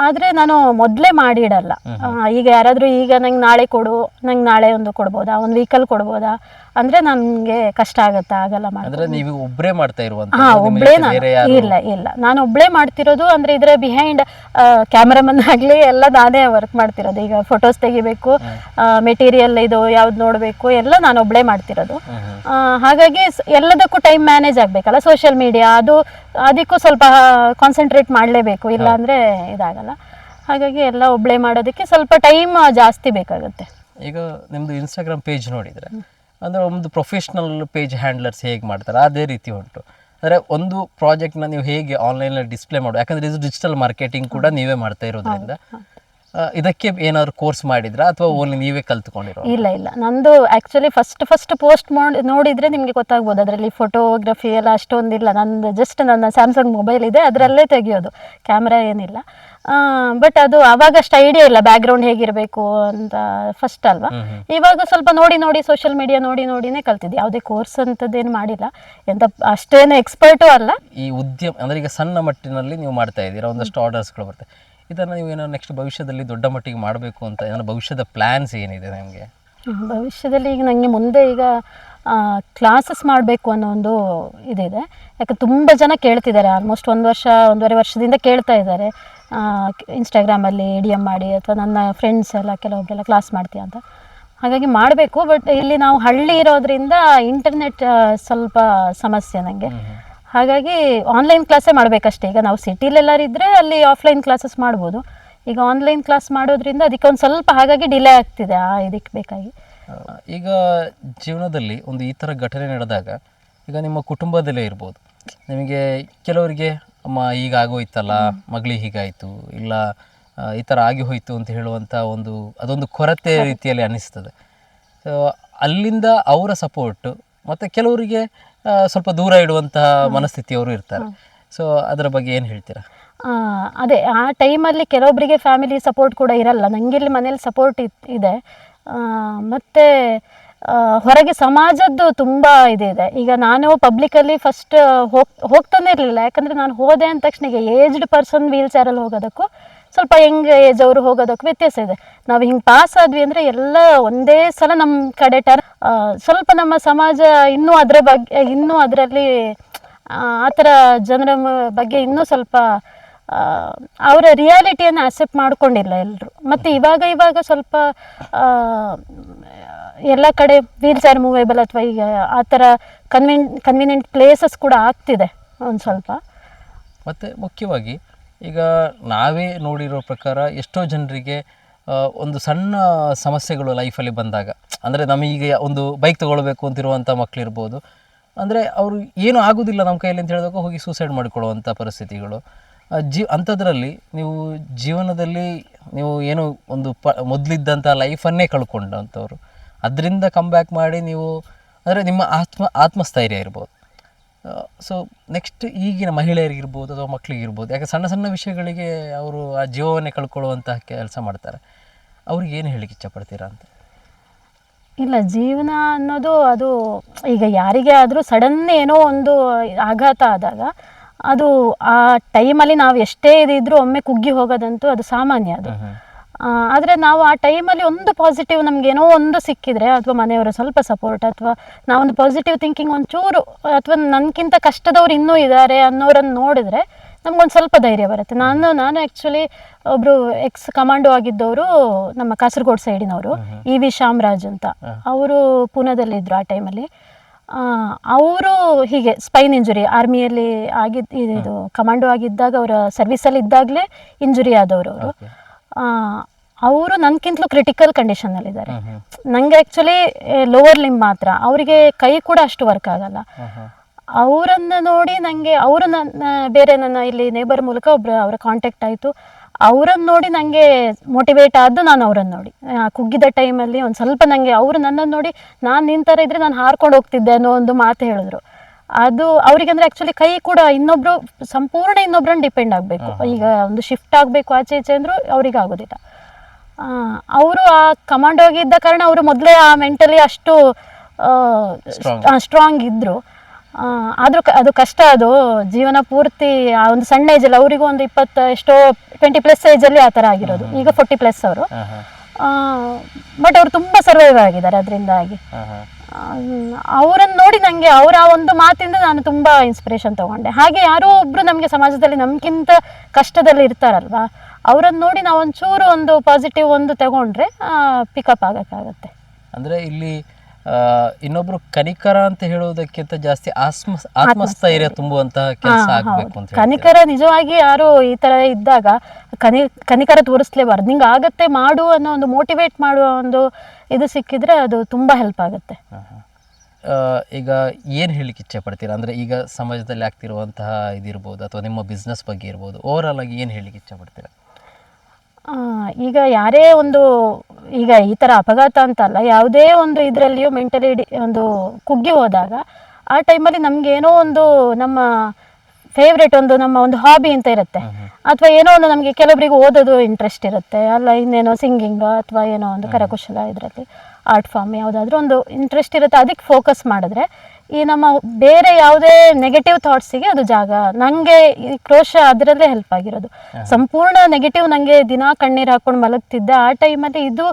ಆದರೆ ನಾನು ಮೊದಲೇ ಮಾಡಿಡಲ್ಲ. ಈಗ ಯಾರಾದರೂ ಈಗ ನಂಗೆ ನಾಳೆ ಕೊಡು ನಂಗೆ ನಾಳೆ ಒಂದು ಕೊಡ್ಬೋದಾ? ಒಂದು ವೀಕಲ್ಲಿ ಕೊಡ್ಬೋದಾ? ಅಂದರೆ ನನಗೆ ಕಷ್ಟ ಆಗುತ್ತೆ? ಆಗಲ್ಲ ಅಂದ್ರೆ ನೀವು ಒಬ್ಬರೇ ಮಾಡ್ತಾ ಇರುವಂತ ಹಾ ಒಬ್ಳೇ ಇಲ್ಲ ಇಲ್ಲ. ನಾನು ಒಬ್ಳೇ ಮಾಡ್ತಿರೋದು ಅಂದ್ರೆ ಇದ್ರ ಬಿಹೈಂಡ್ ಕ್ಯಾಮ್ರಾಮನ್ ಆಗ್ಲಿ ಎಲ್ಲ ನಾನೇ ವರ್ಕ್ ಮಾಡ್ತಿರೋದು. ಈಗ ಫೋಟೋಸ್ ತೆಗಿಬೇಕು ಮೆಟೀರಿಯಲ್ ಇದು ಯಾವ್ದು ನೋಡಬೇಕು ಎಲ್ಲ ನಾನು ಒಬ್ಳೇ ಮಾಡ್ತಿರೋದು. ಹಾಗಾಗಿ ಎಲ್ಲದಕ್ಕೂ ಟೈಮ್ ಮ್ಯಾನೇಜ್ ಆಗ್ಬೇಕಲ್ಲ? ಸೋಷಿಯಲ್ ಮೀಡಿಯಾ ಅದು ಅದಕ್ಕೂ ಸ್ವಲ್ಪ ಕಾನ್ಸಂಟ್ರೇಟ್ ಮಾಡಲೇಬೇಕು. ಇಲ್ಲ ಅಂದ್ರೆ ಇದಾಗಲ್ಲ. ಹಾಗಾಗಿ ಎಲ್ಲ ಒಬ್ಳೆ ಮಾಡೋದಕ್ಕೆ ಸ್ವಲ್ಪ ಟೈಮ್ ಜಾಸ್ತಿ ಬೇಕಾಗುತ್ತೆ. ಈಗ ನಿಮ್ದು ಇನ್ಸ್ಟಾಗ್ರಾಮ್ ಪೇಜ್ ನೋಡಿದ್ರೆ ಅಂದ್ರೆ ಒಂದು ಪ್ರೊಫೆಷ್ನಲ್ ಪೇಜ್ ಹ್ಯಾಂಡ್ಲರ್ಸ್ ಹೇಗೆ ಮಾಡ್ತಾರೆ? ಅದೇ ರೀತಿ ಉಂಟು. ಅಂದರೆ ಒಂದು ಪ್ರಾಜೆಕ್ಟ್ನ ನೀವು ಹೇಗೆ ಆನ್ಲೈನಲ್ಲಿ ಡಿಸ್ಪ್ಲೇ ಮಾಡೋದು ಯಾಕಂದರೆ ಇದು ಡಿಜಿಟಲ್ ಮಾರ್ಕೆಟಿಂಗ್ ಕೂಡ ನೀವೇ ಮಾಡ್ತಾ ಇರೋದ್ರಿಂದ. ಇದಕ್ಕೆ ಏನಾದ್ರು ಕೋರ್ಸ್ ಮಾಡಿದ್ರಾ? ಅಥವಾ ಓನ್ಲಿ ನೀವೇ ಕಲ್ತ್ಕೊಂಡಿರೋ ಇಲ್ಲ ಇಲ್ಲ. ನಂದು ಆ್ಯಕ್ಚುಲಿ ಫಸ್ಟ್ ಫಸ್ಟ್ ಪೋಸ್ಟ್ ಮಾಡಿ ನೋಡಿದ್ರೆ ನಿಮಗೆ ಗೊತ್ತಾಗ್ಬೋದು. ಅದರಲ್ಲಿ ಫೋಟೋಗ್ರಫಿ ಎಲ್ಲ ಅಷ್ಟೊಂದಿಲ್ಲ. ನಂದು ಜಸ್ಟ್ ನನ್ನ ಸ್ಯಾಮ್ಸಂಗ್ ಮೊಬೈಲ್ ಇದೆ ಅದರಲ್ಲೇ ತೆಗೆಯೋದು. ಕ್ಯಾಮ್ರಾ ಏನಿಲ್ಲ. ಬಟ್ ಅದು ಅವಾಗ ಅಷ್ಟು ಐಡಿಯಾ ಇಲ್ಲ. ಬ್ಯಾಕ್ಗ್ರೌಂಡ್ ಹೇಗಿರಬೇಕು ಅಂತ ಫಸ್ಟ್ ಅಲ್ವಾ. ಇವಾಗ ಸ್ವಲ್ಪ ನೋಡಿ ನೋಡಿ ಸೋಷಿಯಲ್ ಮೀಡಿಯಾ ನೋಡಿ ನೋಡಿನೇ ಕಲ್ತಿದ್ದೆ. ಯಾವುದೇ ಕೋರ್ಸ್ ಅಂತದ್ದೇನು ಮಾಡಿಲ್ಲ. ಎಂತ ಅಷ್ಟೇನು ಎಕ್ಸ್ಪರ್ಟು ಅಲ್ಲ. ಈ ಉದ್ಯಮ ಅಂದ್ರೆ ಈಗ ಸಣ್ಣ ಮಟ್ಟಿನಲ್ಲಿ ನೀವು ಮಾಡ್ತಾ ಇದ್ದೀರಾ? ಒಂದಷ್ಟು ಆರ್ಡರ್ಸ್ಗಳು ಬರ್ತವೆ ಇದನ್ನು ನೀವು ಏನೋ ನೆಕ್ಸ್ಟ್ ಭವಿಷ್ಯದಲ್ಲಿ ದೊಡ್ಡ ಮಟ್ಟಿಗೆ ಮಾಡಬೇಕು ಅಂತ ಏನೋ ಭವಿಷ್ಯದ ಪ್ಲಾನ್ಸ್ ಏನಿದೆ ನಿಮಗೆ? ಭವಿಷ್ಯದಲ್ಲಿ ಈಗ ನನಗೆ ಮುಂದೆ ಈಗ ಕ್ಲಾಸಸ್ ಮಾಡಬೇಕು ಅನ್ನೋ ಒಂದು ಇದಿದೆ. ಯಾಕೆ ತುಂಬ ಜನ ಕೇಳ್ತಿದ್ದಾರೆ ಆಲ್ಮೋಸ್ಟ್ ಒಂದು ವರ್ಷ ಒಂದೂವರೆ ವರ್ಷದಿಂದ ಕೇಳ್ತಾ ಇದ್ದಾರೆ. ಇನ್ಸ್ಟಾಗ್ರಾಮಲ್ಲಿ ಡಿ ಎಂ ಮಾಡಿ ಅಥವಾ ನನ್ನ ಫ್ರೆಂಡ್ಸ್ ಎಲ್ಲ ಕೆಲವೊಬ್ಬರೆಲ್ಲ ಕ್ಲಾಸ್ ಮಾಡ್ತೀಯ ಅಂತ. ಹಾಗಾಗಿ ಮಾಡಬೇಕು ಬಟ್ ಇಲ್ಲಿ ನಾವು ಹಳ್ಳಿ ಇರೋದ್ರಿಂದ ಇಂಟರ್ನೆಟ್ ಸ್ವಲ್ಪ ಸಮಸ್ಯೆ ನನಗೆ ಹಾಗಾಗಿ ಆನ್ಲೈನ್ ಕ್ಲಾಸೇ ಮಾಡಬೇಕಷ್ಟೇ. ಈಗ ನಾವು ಸಿಟಿಲೆಲ್ಲರಿದ್ದರೆ ಅಲ್ಲಿ ಆಫ್ಲೈನ್ ಕ್ಲಾಸಸ್ ಮಾಡ್ಬೋದು. ಈಗ ಆನ್ಲೈನ್ ಕ್ಲಾಸ್ ಮಾಡೋದ್ರಿಂದ ಅದಕ್ಕೆ ಒಂದು ಸ್ವಲ್ಪ ಹಾಗಾಗಿ ಡಿಲೇ ಆಗ್ತಿದೆ ಆ ಇದಕ್ಕೆ ಬೇಕಾಗಿ. ಈಗ ಜೀವನದಲ್ಲಿ ಒಂದು ಈ ಥರ ಘಟನೆ ನಡೆದಾಗ ಈಗ ನಿಮ್ಮ ಕುಟುಂಬದಲ್ಲೇ ಇರ್ಬೋದು. ನಿಮಗೆ ಕೆಲವರಿಗೆ ಅಮ್ಮ ಈಗ ಆಗೋಯ್ತಲ್ಲ ಮಗಳಿಗೆ ಹೀಗಾಯಿತು ಇಲ್ಲ ಈ ಥರ ಆಗಿ ಹೋಯಿತು ಅಂತ ಹೇಳುವಂಥ ಒಂದು ಅದೊಂದು ಕೊರತೆ ರೀತಿಯಲ್ಲಿ ಅನಿಸ್ತದೆ ಸೊ ಅಲ್ಲಿಂದ ಅವರ ಸಪೋರ್ಟು ಮತ್ತು ಕೆಲವರಿಗೆ ಸ್ವಲ್ಪ ದೂರ ಇಡುವಂತಹ ಮನಸ್ಥಿತಿಯವರು ಇರ್ತಾರೆ. ಸೊ ಅದರ ಬಗ್ಗೆ ಏನು ಹೇಳ್ತೀರಾ? ಅದೇ ಆ ಟೈಮಲ್ಲಿ ಕೆಲವೊಬ್ಬರಿಗೆ ಫ್ಯಾಮಿಲಿ ಸಪೋರ್ಟ್ ಕೂಡ ಇರಲ್ಲ. ನನಗೆ ಇಲ್ಲಿ ಮನೇಲಿ ಸಪೋರ್ಟ್ ಇದೆ. ಮತ್ತು ಹೊರಗೆ ಸಮಾಜದ್ದು ತುಂಬ ಇದಿದೆ ಈಗ ನಾನು ಪಬ್ಲಿಕಲ್ಲಿ ಫಸ್ಟ್ ಹೋಗ್ ಹೋಗ್ತಾನೆ ಇರಲಿಲ್ಲ. ಯಾಕಂದರೆ ನಾನು ಹೋದೆ ಅಂದ ತಕ್ಷಣ ಈಗ ಏಜ್ಡ್ ಪರ್ಸನ್ ವೀಲ್ ಚೇರಲ್ಲಿ ಹೋಗೋದಕ್ಕೂ ಸ್ವಲ್ಪ ಹೆಂಗೆ ಏಜ್ ಅವರು ಹೋಗೋದಕ್ಕೆ ವ್ಯತ್ಯಾಸ ಇದೆ. ನಾವು ಹಿಂಗೆ ಪಾಸ್ ಆದ್ವಿ ಅಂದರೆ ಎಲ್ಲ ಒಂದೇ ಸಲ ನಮ್ಮ ಕಡೆ ಟರ್ ಸ್ವಲ್ಪ ನಮ್ಮ ಸಮಾಜ ಇನ್ನೂ ಅದರ ಬಗ್ಗೆ, ಇನ್ನೂ ಅದರಲ್ಲಿ, ಆ ಥರ ಜನರ ಬಗ್ಗೆ ಇನ್ನೂ ಸ್ವಲ್ಪ ಅವರ ರಿಯಾಲಿಟಿಯನ್ನು ಅಕ್ಸೆಪ್ಟ್ ಮಾಡ್ಕೊಂಡಿಲ್ಲ ಎಲ್ಲರೂ ಮತ್ತು ಇವಾಗ ಇವಾಗ ಸ್ವಲ್ಪ ಎಲ್ಲ ಕಡೆ ವೀಲ್ ಚೇರ್ ಮೂವೇಬಲ್ ಅಥವಾ ಈಗ ಆ ಥರ ಕನ್ವಿನ್ ಕನ್ವಿನಿಯಂಟ್ ಪ್ಲೇಸಸ್ ಕೂಡ ಆಗ್ತಿದೆ ಒಂದು ಸ್ವಲ್ಪ. ಮತ್ತು ಮುಖ್ಯವಾಗಿ ಈಗ ನಾವೇ ನೋಡಿರೋ ಪ್ರಕಾರ ಎಷ್ಟೋ ಜನರಿಗೆ ಒಂದು ಸಣ್ಣ ಸಮಸ್ಯೆಗಳು ಲೈಫಲ್ಲಿ ಬಂದಾಗ, ಅಂದರೆ ನಮಗೀಗ ಒಂದು ಬೈಕ್ ತೊಗೊಳ್ಬೇಕು ಅಂತಿರುವಂಥ ಮಕ್ಕಳಿರ್ಬೋದು ಅಂದರೆ ಅವರು ಏನು ಆಗೋದಿಲ್ಲ ನಮ್ಮ ಕೈಯಲ್ಲಿ ಅಂತ ಹೇಳಿದಾಗ ಹೋಗಿ ಸೂಸೈಡ್ ಮಾಡಿಕೊಳ್ಳುವಂಥ ಪರಿಸ್ಥಿತಿಗಳು. ಜೀ, ಅಂಥದ್ರಲ್ಲಿ ನೀವು ಜೀವನದಲ್ಲಿ ನೀವು ಏನು ಒಂದು ಪ ಮೊದಲಿದ್ದಂಥ ಲೈಫನ್ನೇ ಕಳ್ಕೊಂಡಂಥವ್ರು. ಅದರಿಂದ ಕಮ್ ಬ್ಯಾಕ್ ಮಾಡಿ ನೀವು, ಅಂದರೆ ನಿಮ್ಮ ಆತ್ಮ, ಆತ್ಮಸ್ಥೈರ್ಯ ಇರ್ಬೋದು. ಸೊ ನೆಕ್ಸ್ಟ್ ಈಗಿನ ಮಹಿಳೆಯರಿಗಿರ್ಬೋದು ಅಥವಾ ಮಕ್ಕಳಿಗಿರ್ಬೋದು ಯಾಕೆ ಸಣ್ಣ ಸಣ್ಣ ವಿಷಯಗಳಿಗೆ ಅವರು ಆ ಜೀವವನ್ನೇ ಕಳ್ಕೊಳ್ಳುವಂತಹ ಕೆಲಸ ಮಾಡ್ತಾರೆ. ಅವ್ರಿಗೆ ಏನು ಹೇಳಿಕ್ಕೆ ಇಷ್ಟಪಡ್ತೀರಾ ಅಂತ? ಇಲ್ಲ ಜೀವನ ಅನ್ನೋದು ಅದು ಈಗ ಯಾರಿಗೆ ಆದರೂ ಸಡನ್ ಏನೋ ಒಂದು ಆಘಾತ ಆದಾಗ ಅದು ಆ ಟೈಮಲ್ಲಿ ನಾವು ಎಷ್ಟೇ ಇದಿದ್ರೂ ಒಮ್ಮೆ ಕುಗ್ಗಿ ಹೋಗೋದಂತೂ ಅದು ಸಾಮಾನ್ಯ ಅದು. ಆದರೆ ನಾವು ಆ ಟೈಮಲ್ಲಿ ಒಂದು ಪಾಸಿಟಿವ್ ನಮ್ಗೆ ಏನೋ ಒಂದು ಸಿಕ್ಕಿದ್ರೆ ಅಥವಾ ಮನೆಯವರ ಸ್ವಲ್ಪ ಸಪೋರ್ಟ್ ಅಥವಾ ನಾವೊಂದು ಪಾಸಿಟಿವ್ ಥಿಂಕಿಂಗ್ ಒಂಚೂರು ಅಥವಾ ನನಗಿಂತ ಕಷ್ಟದವ್ರು ಇನ್ನೂ ಇದ್ದಾರೆ ಅನ್ನೋರನ್ನು ನೋಡಿದ್ರೆ ನಮ್ಗೊಂದು ಸ್ವಲ್ಪ ಧೈರ್ಯ ಬರುತ್ತೆ. ನಾನು ನಾನು ಆ್ಯಕ್ಚುಲಿ ಒಬ್ಬರು ಎಕ್ಸ್ ಕಮಾಂಡೋ ಆಗಿದ್ದವರು ನಮ್ಮ ಕಾಸರಗೋಡು ಸೈಡಿನವರು ಇ ವಿ ಶಾಮರಾಜ್ ಅಂತ. ಅವರು ಪೂನಾದಲ್ಲಿದ್ದರು ಆ ಟೈಮಲ್ಲಿ. ಅವರು ಹೀಗೆ ಸ್ಪೈನ್ ಇಂಜುರಿ ಆರ್ಮಿಯಲ್ಲಿ ಆಗಿದ್ದು ಇದು ಕಮಾಂಡೋ ಆಗಿದ್ದಾಗ ಅವರ ಸರ್ವಿಸಲ್ಲಿ ಇದ್ದಾಗಲೇ ಇಂಜುರಿ ಆದವರು ಅವರು. ಅವರು ನನ್ಗಿಂತಲೂ ಕ್ರಿಟಿಕಲ್ ಕಂಡೀಷನಲ್ಲಿದ್ದಾರೆ ಅಲ್ಲಿ ಇದ್ದಾರೆ ನಂಗೆ ಆಕ್ಚುಲಿ ಲೋವರ್ ಲಿಂಬ್ ಮಾತ್ರ. ಅವರಿಗೆ ಕೈ ಕೂಡ ಅಷ್ಟು ವರ್ಕ್ ಆಗಲ್ಲ. ಹ್ಮ್ ನೋಡಿ ನಂಗೆ ಅವರು ನನ್ನ ಬೇರೆ ನನ್ನ ಇಲ್ಲಿ ನೇಬರ್ ಮೂಲಕ ಒಬ್ರು ಅವರ ಕಾಂಟ್ಯಾಕ್ಟ್ ಆಯ್ತು. ಅವರನ್ನು ನೋಡಿ ನನಗೆ ಮೋಟಿವೇಟ್ ಆದ್ದು ನಾನು ಅವರನ್ನು ನೋಡಿ. ಕುಗ್ಗಿದ ಟೈಮಲ್ಲಿ ಒಂದು ಸ್ವಲ್ಪ ನನಗೆ ಅವರು ನನ್ನನ್ನು ನೋಡಿ ನಾನು ನಿನ್ನ ಥರ ಇದ್ದರೆ ನಾನು ಹಾರ್ಕೊಂಡು ಹೋಗ್ತಿದ್ದೆ ಅನ್ನೋ ಒಂದು ಮಾತು ಹೇಳಿದ್ರು. ಅದು ಅವರಿಗೆ ಅಂದರೆ ಆ್ಯಕ್ಚುಲಿ ಕೈ ಕೂಡ ಇನ್ನೊಬ್ರು ಸಂಪೂರ್ಣ ಇನ್ನೊಬ್ರನ್ನ ಡಿಪೆಂಡ್ ಆಗಬೇಕು. ಈಗ ಒಂದು ಶಿಫ್ಟ್ ಆಗಬೇಕು ಆಚೆ ಈಚೆ ಅಂದರೂ ಅವ್ರಿಗೆ ಆಗೋದಿಲ್ಲ ಅವರು ಆ ಕಮಾಂಡ್ ಇದ್ದ ಕಾರಣ ಅವರು ಮೊದಲೇ ಆ ಮೆಂಟಲಿ ಅಷ್ಟು. ಸ್ಟ್ರಾಂಗ್ ಇದ್ರು. ಆದರೂ ಅದು ಕಷ್ಟ ಅದು. ಜೀವನ ಪೂರ್ತಿ ಆ ಒಂದು ಸಣ್ಣ ಏಜಲ್ಲಿ ಅವರಿಗೂ ಒಂದು ಇಪ್ಪತ್ತು ಎಷ್ಟೋ ಟ್ವೆಂಟಿ ಪ್ಲಸ್ ಏಜಲ್ಲಿ ಆ ಥರ ಆಗಿರೋದು. ಈಗ ಫೋರ್ಟಿ ಪ್ಲಸ್ ಅವರು. ಬಟ್ ಅವರು ತುಂಬ ಸರ್ವೈವ್ ಆಗಿದ್ದಾರೆ ಅದರಿಂದಾಗಿ. ಅವರನ್ನು ನೋಡಿ ನನಗೆ ಅವರ ಆ ಒಂದು ಮಾತಿಂದ ನಾನು ತುಂಬ ಇನ್ಸ್ಪಿರೇಷನ್ ತಗೊಂಡೆ. ಹಾಗೆ ಯಾರೋ ಒಬ್ರು ನಮಗೆ ಸಮಾಜದಲ್ಲಿ ನಮ್ಗಿಂತ ಕಷ್ಟದಲ್ಲಿ ಇರ್ತಾರಲ್ವಾ ಅವರನ್ನು ನೋಡಿ ನಾವು ಒಂಚೂರು ಒಂದು ಪಾಸಿಟಿವ್ ಒಂದು ತಗೊಂಡ್ರೆ ಪಿಕಪ್ ಆಗಕ್ಕಾಗತ್ತೆ. ಅಂದ್ರೆ ಇಲ್ಲಿ ಇನ್ನೊಬ್ರು ಕನಿಕರ ಅಂತ ಹೇಳುವುದಕ್ಕಿಂತ ಜಾಸ್ತಿ ಆತ್ಮ ಆತ್ಮಸ್ಥೈರ್ಯ ತುಂಬುವಂತಹ ಕೆಲಸ ಆಗಬೇಕು ಅಂತ ಕನಿಕರ ನಿಜವಾಗಿ ಯಾರು ಈ ತರ ಇದ್ದಾಗ ಕನಿ ಕನಿಕರ ತೋರಿಸ್ಲೇಬಾರ್ದು. ನಿಂಗೆ ಆಗತ್ತೆ ಮಾಡು ಅನ್ನೋ ಒಂದು ಮೋಟಿವೇಟ್ ಮಾಡುವ ಒಂದು ಇದು ಸಿಕ್ಕಿದ್ರೆ ಅದು ತುಂಬಾ ಹೆಲ್ಪ್ ಆಗುತ್ತೆ. ಈಗ ಏನು ಹೇಳಿಕ್ಕೆ ಇಚ್ಛೆ ಪಡ್ತೀರಾ? ಅಂದ್ರೆ ಈಗ ಸಮಾಜದಲ್ಲಿ ಆಗ್ತಿರುವಂತಹ ಇದಿರ್ಬೋದು ಅಥವಾ ನಿಮ್ಮ ಬಿಸ್ನೆಸ್ ಬಗ್ಗೆ ಇರ್ಬೋದು ಓವರ್ ಆಗಿ ಏನು ಹೇಳಿಕ್ಕೆ ಇಚ್ಛೆ ಪಡ್ತೀರಾ? ಈಗ ಯಾರೇ ಒಂದು ಈಗ ಈ ಥರ ಅಪಘಾತ ಅಂತಲ್ಲ ಯಾವುದೇ ಒಂದು ಇದರಲ್ಲಿಯೂ ಮೆಂಟಲಿ ಒಂದು ಕುಗ್ಗಿ ಹೋದಾಗ ಆ ಟೈಮಲ್ಲಿ ನಮ್ಗೆ ಏನೋ ಒಂದು ನಮ್ಮ ಫೇವ್ರೇಟ್ ಒಂದು ನಮ್ಮ ಒಂದು ಹಾಬಿ ಅಂತ ಇರುತ್ತೆ. ಅಥವಾ ಏನೋ ಒಂದು ನಮಗೆ ಕೆಲವರಿಗೆ ಓದೋದು ಇಂಟ್ರೆಸ್ಟ್ ಇರುತ್ತೆ ಅಲ್ಲ ಇನ್ನೇನೋ ಸಿಂಗಿಂಗ್ ಅಥವಾ ಏನೋ ಒಂದು ಕರಕುಶಲ ಇದರಲ್ಲಿ. ಆರ್ಟ್ ಫಾರ್ಮ್ ಯಾವುದಾದ್ರೂ ಒಂದು ಇಂಟ್ರೆಸ್ಟ್ ಇರುತ್ತೆ ಅದಕ್ಕೆ ಫೋಕಸ್ ಮಾಡಿದ್ರೆ ಈ ನಮ್ಮ ಬೇರೆ ಯಾವುದೇ ನೆಗೆಟಿವ್ ಥಾಟ್ಸಿಗೆ ಅದು ಜಾಗ ನನಗೆ ಈ ಕ್ರೋಶ ಅದರಲ್ಲೇ ಹೆಲ್ಪ್ ಆಗಿರೋದು. ಸಂಪೂರ್ಣ ನೆಗೆಟಿವ್ ನನಗೆ ದಿನಾ ಕಣ್ಣೀರು ಹಾಕೊಂಡು ಮಲಗ್ತಿದ್ದೆ ಆ ಟೈಮಲ್ಲಿ ಇದು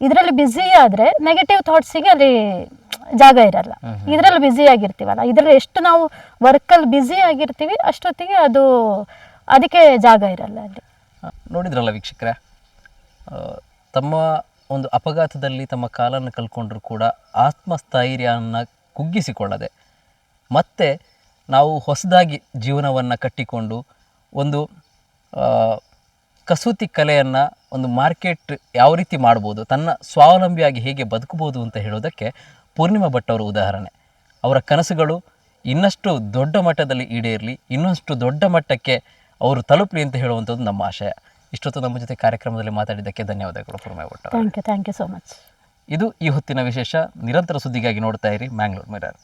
ಇದರಲ್ಲಿ ಬ್ಯುಸಿ ಆದರೆ ನೆಗೆಟಿವ್ ಥಾಟ್ಸಿಗೆ ಅಲ್ಲಿ ಜಾಗ ಇರಲ್ಲ. ಇದರಲ್ಲಿ ಬ್ಯುಸಿ ಆಗಿರ್ತೀವಲ್ಲ ಇದರಲ್ಲಿ ಎಷ್ಟು ನಾವು ವರ್ಕಲ್ಲಿ ಬ್ಯುಸಿ ಆಗಿರ್ತೀವಿ ಅಷ್ಟೊತ್ತಿಗೆ ಅದು ಅದಕ್ಕೆ ಜಾಗ ಇರಲ್ಲ ಅಲ್ಲಿ. ನೋಡಿದ್ರಲ್ಲ ವೀಕ್ಷಕರೇ ತಮ್ಮ ಒಂದು ಅಪಘಾತದಲ್ಲಿ ತಮ್ಮ ಕಾಲನ್ನು ಕಳ್ಕೊಂಡ್ರೂ ಕೂಡ ಆತ್ಮಸ್ಥೈರ್ಯವನ್ನು ಕುಗ್ಗಿಸಿಕೊಳ್ಳದೆ. ಮತ್ತೆ ನಾವು ಹೊಸದಾಗಿ ಜೀವನವನ್ನು ಕಟ್ಟಿಕೊಂಡು ಒಂದು ಕಸೂತಿ ಕಲೆಯನ್ನು ಒಂದು ಮಾರ್ಕೆಟ್ ಯಾವ ರೀತಿ ಮಾಡ್ಬೋದು, ತನ್ನ ಸ್ವಾವಲಂಬಿಯಾಗಿ ಹೇಗೆ ಬದುಕಬಹುದು ಅಂತ ಹೇಳೋದಕ್ಕೆ ಪೂರ್ಣಿಮಾ ಭಟ್ ಅವರು ಉದಾಹರಣೆ. ಅವರ ಕನಸುಗಳು ಇನ್ನಷ್ಟು ದೊಡ್ಡ ಮಟ್ಟದಲ್ಲಿ ಈಡೇರಲಿ, ಇನ್ನಷ್ಟು ದೊಡ್ಡ ಮಟ್ಟಕ್ಕೆ ಅವರು ತಲುಪಲಿ ಅಂತ ಹೇಳುವಂಥದ್ದು ನಮ್ಮ ಆಶಯ. ಇಷ್ಟೊತ್ತು ನಮ್ಮ ಜೊತೆ ಕಾರ್ಯಕ್ರಮದಲ್ಲಿ ಮಾತಾಡಿದ್ದಕ್ಕೆ ಧನ್ಯವಾದಗಳು ಭಟ್ ಅವರೇ. Thank you thank you so much ಇದು ಈ ಹೊತ್ತಿನ ವಿಶೇಷ. ನಿರಂತರ ಸುದ್ದಿಗಾಗಿ ನೋಡ್ತಾ ಇರಿ ಮ್ಯಾಂಗ್ಳೂರ್ ಮಿರರ್